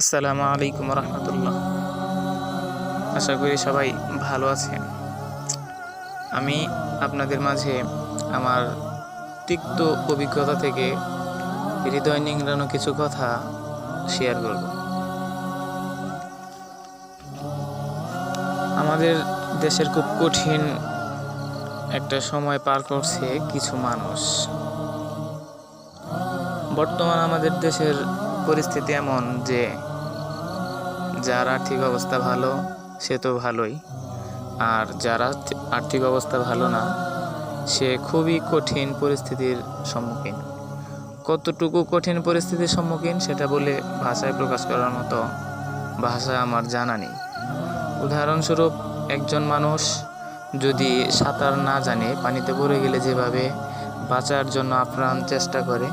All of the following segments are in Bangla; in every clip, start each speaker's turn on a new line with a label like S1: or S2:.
S1: আসসালামু আলাইকুম রহমতুল্লাহ। আশা করি সবাই ভালো আছেন। আমি আপনাদের মাঝে আমার তিক্ত অভিজ্ঞতা থেকে হৃদয় নিংড়ানো কিছু কথা শেয়ার করব। আমাদের দেশের খুব কঠিন একটা সময় পার করছে কিছু মানুষ। বর্তমান আমাদের দেশের পরিস্থিতি এমন যে যার আর্থিক অবস্থা ভালো, সে তো ভালোই। আর যার আর্থি- আর্থিক অবস্থা ভালো না, সে খুবই কঠিন পরিস্থিতির সম্মুখীন। কতটুকু কঠিন পরিস্থিতির সম্মুখীন, সেটা বলে ভাষায় প্রকাশ করার মতো ভাষা আমার জানা নেই। উদাহরণস্বরূপ, একজন মানুষ যদি সাঁতার না জানে, পানিতে পড়ে গেলে যেভাবে বাঁচার জন্য আপ্রাণ চেষ্টা করে,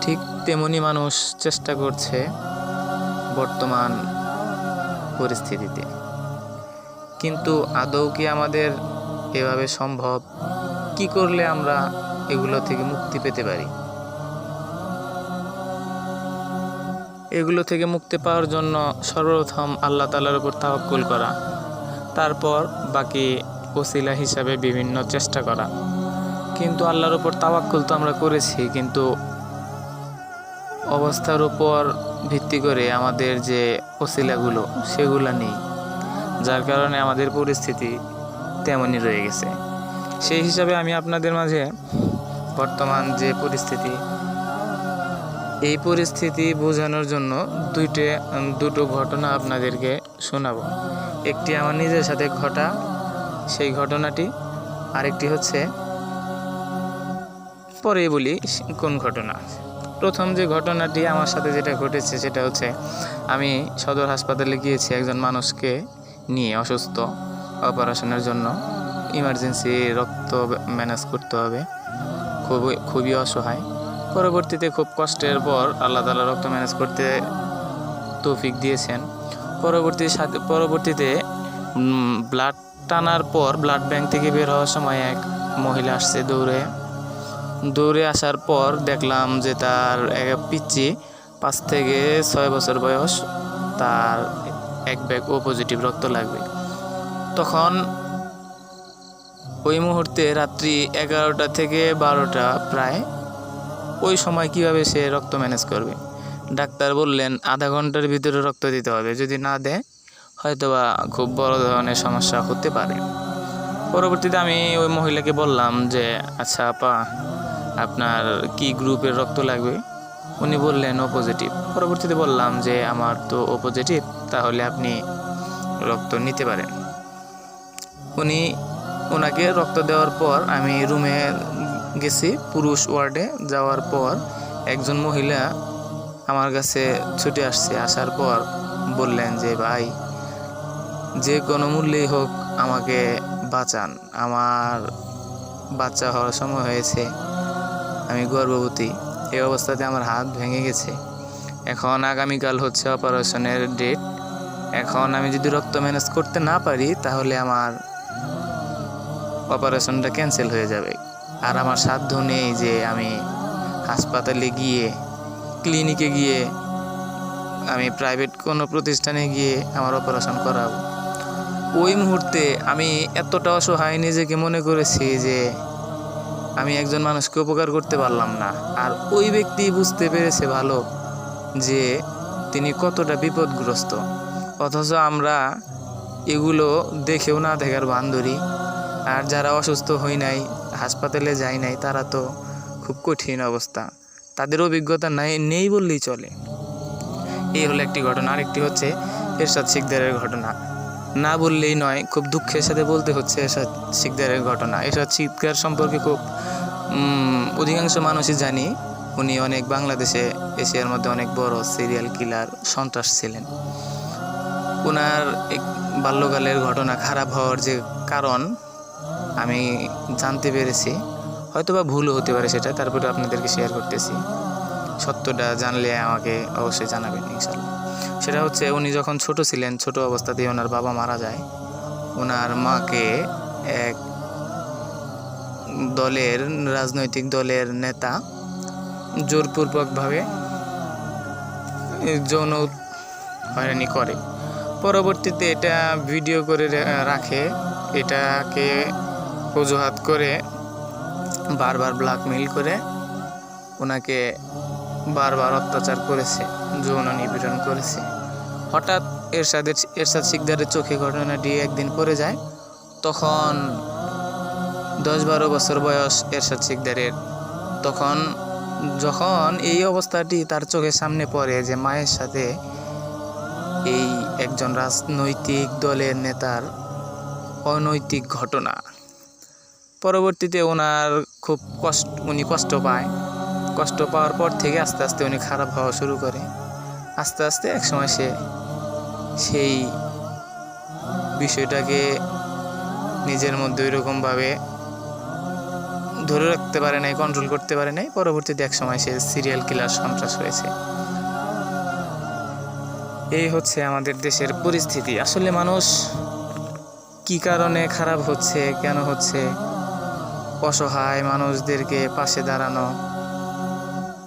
S1: ঠিক তেমনি মানুষ চেষ্টা করছে বর্তমান পরিস্থিতিতে। কিন্তু আদৌ কি আমাদের এভাবে সম্ভব? কি করলে আমরা এগুলো থেকে মুক্তি পেতে পারি? এগুলো থেকে মুক্তি পাওয়ার জন্য সর্বপ্রথম আল্লাহ তালার উপর তাওয়াক্কুল করা, তারপর বাকি ওসিলা হিসাবে বিভিন্ন চেষ্টা করা। কিন্তু আল্লাহর উপর তাওয়াক্কুল তো আমরা করেছি, কিন্তু অবস্থার উপর ভিত্তি করে আমাদের যে ওসিলাগুলো সেগুলো নেই। যার কারণে আমাদের পরিস্থিতি তেমনই রয়ে গেছে। সেই হিসাবে আমি আপনাদের মাঝে বর্তমান যে পরিস্থিতি, এই পরিস্থিতি বোঝানোর জন্য দুইটে, দুটো ঘটনা আপনাদেরকে শোনাবো। একটি আমার নিজের সাথে ঘটা, সেই ঘটনাটি। আরেকটি হচ্ছে পরে বলি কোন ঘটনা। প্রথম যে ঘটনাটি আমার সাথে যেটা ঘটেছে সেটা হচ্ছে আমি সদর হাসপাতালে গিয়েছি একজন মানুষকে নিয়ে অসুস্থ অপারেশনের জন্য। ইমার্জেন্সি রক্ত ম্যানেজ করতে হবে। খুবই খুবই অসহায়। পরবর্তীতে খুব কষ্টের পর আল্লাহ তালা রক্ত ম্যানেজ করতে তৌফিক দিয়েছেন। পরবর্তী সাথে, পরবর্তীতে ব্লাড টানার পর ব্লাড ব্যাংক থেকে বের হওয়ার সময় এক মহিলা আসছে দৌড়ে। দৌড়ে আসার পর দেখলাম যে তার এক পিচ্ছি পাঁচ থেকে ছয় বছর বয়স, তার এক ব্যাগ ও পজিটিভ রক্ত লাগবে। তখন ওই মুহূর্তে রাত্রি এগারোটা থেকে বারোটা প্রায়। ওই সময় কীভাবে সে রক্ত ম্যানেজ করবে? ডাক্তার বললেন, আধা ঘণ্টার ভিতরে রক্ত দিতে হবে, যদি না দেয়, হয়তোবা খুব বড় ধরনের সমস্যা হতে পারে। পরবর্তীতে আমি ওই মহিলাকে বললাম যে আচ্ছা আপা আপনার কি গ্রুপের রক্ত লাগবে? উনি বললেন, ও পজিটিভ পরবর্তীতে বললাম যে, আমার তো ও পজিটিভ তাহলে আপনি রক্ত নিতে পারেন। উনি ওনাকে রক্ত দেওয়ার পর আমি রুমে গেছি, পুরুষ ওয়ার্ডে যাওয়ার পর একজন মহিলা আমার কাছে ছুটে আসছে, আসার পর বললেন যে, ভাই, যে কোনো মূল্যেই হোক আমাকে বাঁচান। আমার বাচ্চা হওয়ার সময় হয়েছে। আমি গর্ভবতী। এই অবস্থাতে আমার হাত ভেঙে গেছে। এখন আগামীকাল হচ্ছে অপারেশনের ডেট। এখন আমি যদি রক্ত ম্যানেজ করতে না পারি, তাহলে আমার অপারেশনটা ক্যান্সেল হয়ে যাবে। আর আমার সাধ্য নেই যে আমি হাসপাতালে গিয়ে, ক্লিনিকে গিয়ে, আমি প্রাইভেট কোনো প্রতিষ্ঠানে গিয়ে আমার অপারেশন করাবো। ওই মুহূর্তে আমি এতটা অসহায় নিজেকে মনে করেছি যে আমি একজন মানুষকে উপকার করতে পারলাম না। আর ওই ব্যক্তি বুঝতে পেরেছে ভালো যে তিনি কতটা বিপদগ্রস্ত। অথচ আমরা এগুলো দেখেও না দেখার ভান ধরি আর যারা অসুস্থ হই নাই, হাসপাতালে যাই নাই, তারা তো খুব কঠিন অবস্থা। তাদের অভিজ্ঞতা নাই, নেই বললেই চলে। এই হলো একটি ঘটনা। আরেকটি হচ্ছে এরশাদ শিকদারের ঘটনা। না বললেই নয়, খুব দুঃখের সাথে বলতে হচ্ছে এরশাদ শিকদারের ঘটনা। এরশাদ শিকদার সম্পর্কে খুব অধিকাংশ মানুষই জানি। উনি অনেক বাংলাদেশে, এশিয়ার মধ্যে অনেক বড় সিরিয়াল কিলার সন্ত্রাস ছিলেন। ওনার বাল্যকালের ঘটনা খারাপ হওয়ার যে কারণ, আমি জানতে পেরেছি। হয়তো বা ভুলও হতে পারে সেটা তারপরে আপনাদেরকে শেয়ার করতেছি। সত্যটা জানলে আমাকে অবশ্যই জানাবেন ইনশাল্লাহ সেটা হচ্ছে উনি যখন ছোট ছিলেন, ছোট অবস্থাতেই ওনার বাবা মারা যায়। ওনার মাকে এক দলের, রাজনৈতিক দলের নেতা জোরপূর্বকভাবে যৌন হয়রানি করে। পরবর্তীতে এটা ভিডিও করে রাখে, এটাকে অজুহাত করে বারবার ব্ল্যাকমেইল করে ওনাকে বারবার অত্যাচার করেছে। যৌন নিপীড়ন করেছে। হঠাৎ এরশাদের এরশাদ শিকদারের চোখে ঘটনাটি একদিন পড়ে যায়। তখন দশ বারো বছর বয়স এরশাদ শিকদারের। তখন যখন এই অবস্থাটি তার চোখের সামনে পড়ে যে মায়ের সাথে এই একজন রাজনৈতিক দলের নেতার অনৈতিক ঘটনা। পরবর্তীতে ওনার খুব কষ্ট, উনি কষ্ট পায়। কষ্ট পাওয়ার পর থেকে আস্তে আস্তে উনি খারাপ হওয়া শুরু করে। আস্তে আস্তে একসময় সে সেই বিষয়টাকে নিজের মধ্যে ওইরকমভাবে ধরে রাখতে পারে নাই কন্ট্রোল করতে পারে নাই। পরবর্তীতে এক সময় সে সিরিয়াল কিলার সন্ত্রাস হয়েছে। এই হচ্ছে আমাদের দেশের পরিস্থিতি। আসলে মানুষ কি কারণে খারাপ হচ্ছে, কেন হচ্ছে, অসহায় মানুষদেরকে পাশে দাঁড়ানো,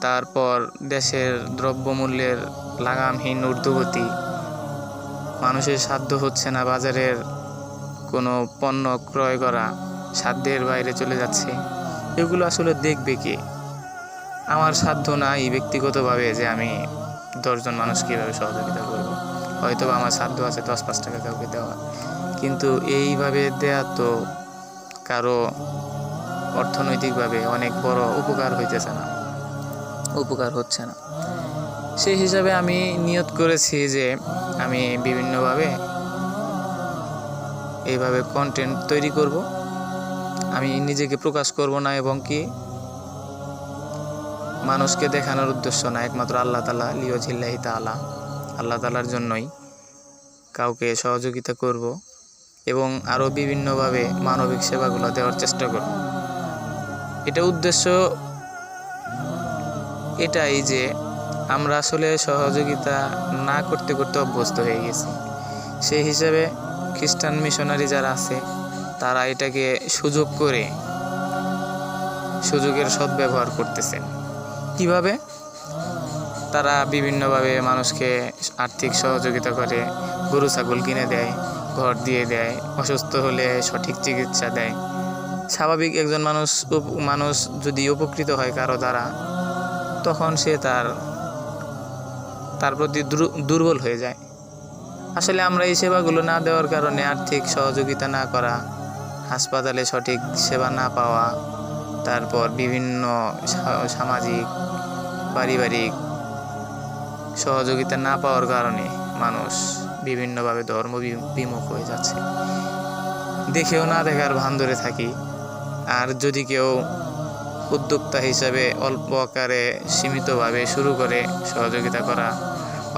S1: তারপর দেশের দ্রব্যমূল্যের লাগামহীন ঊর্ধ্বগতি। মানুষের সাধ্য হচ্ছে না বাজারের কোনো পণ্য ক্রয় করা, সাধ্যের বাইরে চলে যাচ্ছে। এগুলো আসলে দেখবে কে? আমার সাধ্য নাই ব্যক্তিগতভাবে যে আমি দশজন মানুষ কীভাবে সহযোগিতা করব। হয়তো আমার সাধ্য আছে দশ পাঁচ টাকা কাউকে দেওয়া। কিন্তু এইভাবে দেয়া তো কারও অর্থনৈতিকভাবে অনেক বড় উপকার হইতেছে না। উপকার হচ্ছে না। সেই হিসাবে আমি নিয়ত করেছি যে আমি বিভিন্নভাবে এইভাবে কন্টেন্ট তৈরি করব। আমি নিজেকে প্রকাশ করব না এবং কি মানুষকে দেখানোর উদ্দেশ্য না, একমাত্র আল্লাহ তালা লিও ঝিল্লাহি তালা আল্লাহ তালার জন্যই কাউকে সহযোগিতা করব এবং আরও বিভিন্নভাবে মানবিক সেবাগুলো দেওয়ার চেষ্টা করব। এটা উদ্দেশ্য এটাই যে আমরা আসলে সহযোগিতা না করতে করতে অভ্যস্ত হয়ে গেছি। সেই হিসাবে খ্রিস্টান মিশনারি যারা আছে, তারা এটাকে সুযোগ করে সুযোগের সদ্ব্যবহার করতেছেন কীভাবে? তারা বিভিন্নভাবে মানুষকে আর্থিক সহযোগিতা করে, গরু, ছাগল কিনে দেয়, ঘর দিয়ে দেয়, অসুস্থ হলে সঠিক চিকিৎসা দেয়। স্বাভাবিক একজন মানুষ মানুষ যদি উপকৃত হয় কারও দ্বারা, তখন সে তার তার প্রতি দুর- দুর্বল হয়ে যায়। আসলে আমরা এই সেবাগুলো না দেওয়ার কারণে আর্থিক সহযোগিতা না করা, হাসপাতালে সঠিক সেবা না পাওয়া, তারপর বিভিন্ন সামাজিক, পারিবারিক সহযোগিতা না পাওয়ার কারণে মানুষ বিভিন্নভাবে ধর্ম বিমুখ হয়ে যাচ্ছে। দেখেও না দেখার ভান ধরে থাকি। আর যদি কেউ উদ্যোক্তা হিসাবে অল্প আকারে সীমিতভাবে শুরু করে সহযোগিতা করা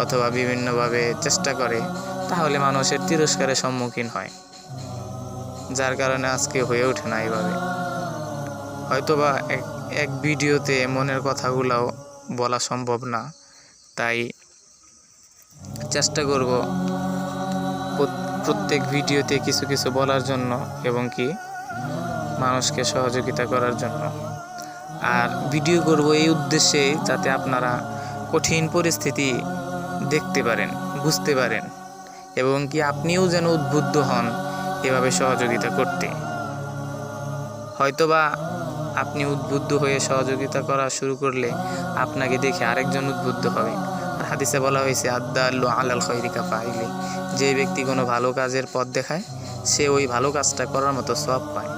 S1: অথবা বিভিন্নভাবে চেষ্টা করে, তাহলে মানুষের তিরস্কারের সম্মুখীন হয়, যার কারণে আজকে হয়ে ওঠে না এইভাবে। হয়তোবা এক এক ভিডিওতে মনের কথাগুলোও বলা সম্ভব না, তাই চেষ্টা করব প্রত্যেক ভিডিওতে কিছু কিছু বলার জন্য এবং কি মানুষকে সহযোগিতা করার জন্য। আর ভিডিও করব এই উদ্দেশ্যে যাতে আপনারা কঠিন পরিস্থিতি দেখতে পারেন, বুঝতে পারেন এবং কি আপনিও যেন উদ্বুদ্ধ হন এভাবে সহযোগিতা করতে। হয়তোবা আপনি উদ্বুদ্ধ হয়ে সহযোগিতা করা শুরু করলে আপনাকে দেখে আরেকজন উদ্বুদ্ধ হবে। আর হাদিসে বলা হয়েছে আদাল্লু আলাল খৈরিকা পাইলে যে ব্যক্তি কোনো ভালো কাজের পথ দেখায়, সে ওই ভালো কাজটা করার মতো সব পায়।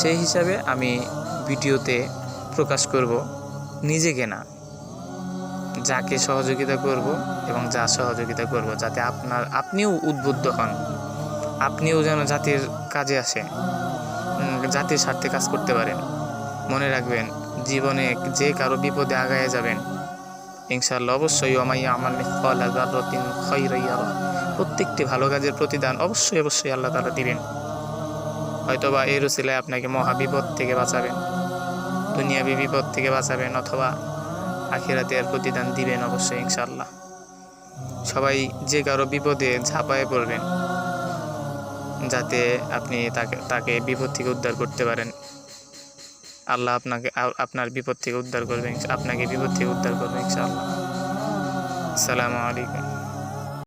S1: সেই হিসাবে আমি ভিডিওতে প্রকাশ করব, নিজেকে না। যাকে সহযোগিতা করব এবং যা সহযোগিতা করব, যাতে আপনার, আপনিও উদ্বুদ্ধ হন। আপনিও যেন জাতির কাজে আসে জাতির স্বার্থে কাজ করতে পারেন। মনে রাখবেন, জীবনে যে কারও বিপদে আগায় যাবেন, ইনশাআল্লাহ অবশ্যই অমাইয়া আমার ইয়ারা। প্রত্যেকটি ভালো কাজের প্রতিদান অবশ্যই অবশ্যই আল্লাহ তাআলা দিবেন। হয়তোবা এর উসিলায় আপনাকে মহা বিপদ থেকে বাঁচাবেন। দুনিয়াবি বিপদ থেকে বাঁচাবেন অথবা আখিরাতে আখিরাতের প্রতিদান দিবেন অবশ্যই ইনশাল্লাহ সবাই যে কারও বিপদে ঝাঁপায় পড়বেন, যাতে আপনি তাকে তাকে বিপদ থেকে উদ্ধার করতে পারেন। আল্লাহ আপনাকে, আপনার বিপদ থেকে উদ্ধার করবেন আপনাকে বিপদ থেকে উদ্ধার করবেন ইনশাআল্লাহ। আসসালামু আলাইকুম।